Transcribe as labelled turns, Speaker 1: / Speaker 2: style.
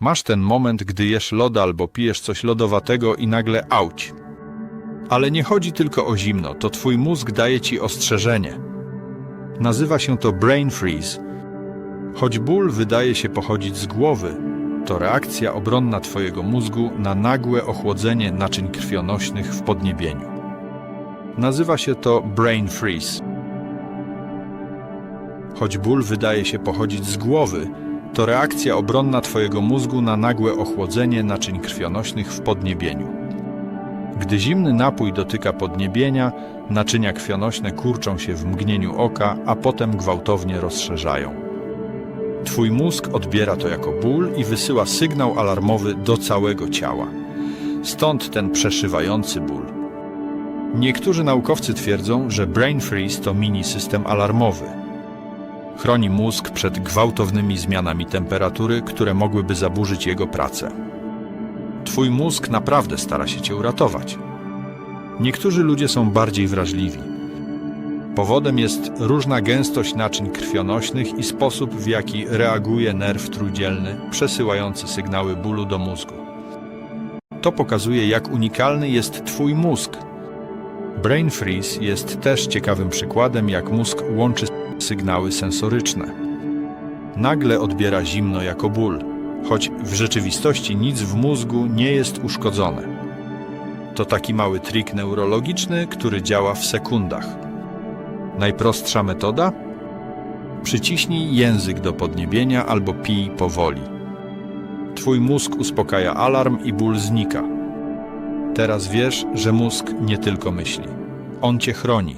Speaker 1: Masz ten moment, gdy jesz loda albo pijesz coś lodowatego i nagle auć. Ale nie chodzi tylko o zimno, to twój mózg daje ci ostrzeżenie. Nazywa się to brain freeze. Choć ból wydaje się pochodzić z głowy, to reakcja obronna twojego mózgu na nagłe ochłodzenie naczyń krwionośnych w podniebieniu. Nazywa się to brain freeze. Choć ból wydaje się pochodzić z głowy, to reakcja obronna twojego mózgu na nagłe ochłodzenie naczyń krwionośnych w podniebieniu. Gdy zimny napój dotyka podniebienia, naczynia krwionośne kurczą się w mgnieniu oka, a potem gwałtownie rozszerzają. Twój mózg odbiera to jako ból i wysyła sygnał alarmowy do całego ciała. Stąd ten przeszywający ból. Niektórzy naukowcy twierdzą, że brain freeze to mini system alarmowy. Chroni mózg przed gwałtownymi zmianami temperatury, które mogłyby zaburzyć jego pracę. Twój mózg naprawdę stara się cię uratować. Niektórzy ludzie są bardziej wrażliwi. Powodem jest różna gęstość naczyń krwionośnych i sposób, w jaki reaguje nerw trójdzielny, przesyłający sygnały bólu do mózgu. To pokazuje, jak unikalny jest Twój mózg. Brain freeze jest też ciekawym przykładem, jak mózg łączy sygnały sensoryczne. Nagle odbiera zimno jako ból, choć w rzeczywistości nic w mózgu nie jest uszkodzone. To taki mały trik neurologiczny, który działa w sekundach. Najprostsza metoda? Przyciśnij język do podniebienia albo pij powoli. Twój mózg uspokaja alarm i ból znika. Teraz wiesz, że mózg nie tylko myśli. On cię chroni.